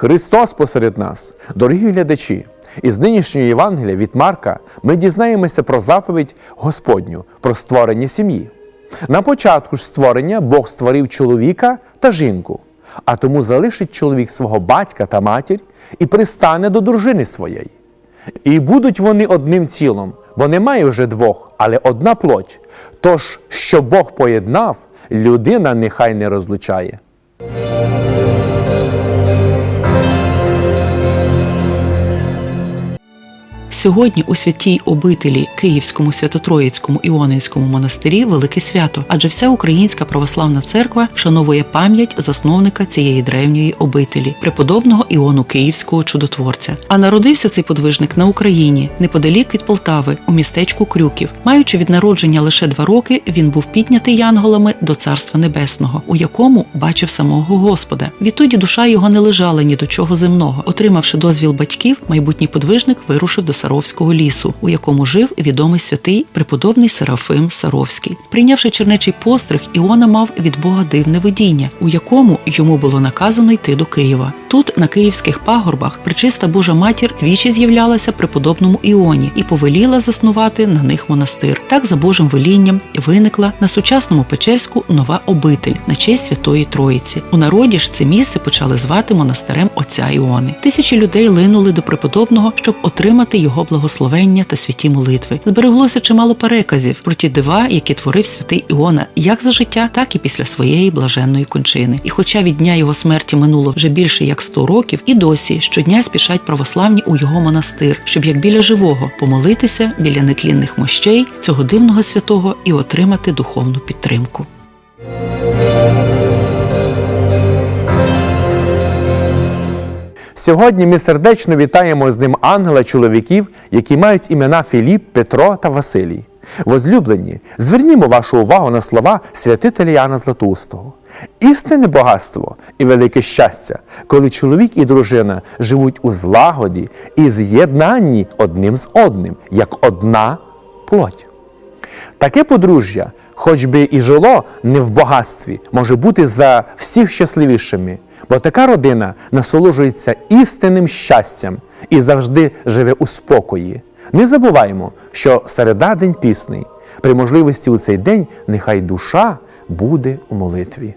Христос посеред нас, дорогі глядачі! Із нинішньої Євангелія від Марка ми дізнаємося про заповідь Господню, про створення сім'ї. На початку ж створення Бог створив чоловіка та жінку, а тому залишить чоловік свого батька та матір і пристане до дружини своєї. І будуть вони одним цілом, бо немає вже двох, але одна плоть. Тож, що Бог поєднав, людина нехай не розлучає. Сьогодні у святій обителі Київському Свято-Троїцькому Іонинському монастирі велике свято, адже вся українська православна церква вшановує пам'ять засновника цієї древньої обителі, преподобного Іону Київського чудотворця. А народився цей подвижник на Україні неподалік від Полтави, у містечку Крюків. Маючи від народження лише два роки, він був піднятий янголами до Царства Небесного, у якому бачив самого Господа. Відтоді душа його не лежала ні до чого земного. Отримавши дозвіл батьків, майбутній подвижник вирушив до Саровського лісу, у якому жив відомий святий преподобний Серафим Саровський. Прийнявши чернечий постриг, Іона мав від Бога дивне видіння, у якому йому було наказано йти до Києва. Тут, на київських пагорбах, причиста Божа матір двічі з'являлася преподобному Іоні і повеліла заснувати на них монастир. Так, за Божим велінням, виникла на сучасному Печерську нова обитель на честь Святої Троїці. У народі ж це місце почали звати монастирем отця Іони. Тисячі людей линули до преподобного, щоб отримати його благословення та святі молитви. Збереглося чимало переказів про ті дива, які творив святий Іона, як за життя, так і після своєї блаженної кончини. І хоча від дня його смерті минуло вже більше як 100 років, і досі щодня спішать православні у його монастир, щоб як біля живого помолитися біля нетлінних мощей цього дивного святого і отримати духовну підтримку. Сьогодні ми сердечно вітаємо з ним ангела чоловіків, які мають імена Філіп, Петро та Василій. Возлюблені, звернімо вашу увагу на слова святителя Яна Златоустого. Істинне багатство і велике щастя, коли чоловік і дружина живуть у злагоді і з'єднанні одним з одним, як одна плоть. Таке подружжя, хоч би і жило не в багатстві, може бути за всіх щасливішими, бо така родина насолоджується істинним щастям і завжди живе у спокої. Не забуваймо, що середа день пісний. При можливості у цей день нехай душа буде у молитві.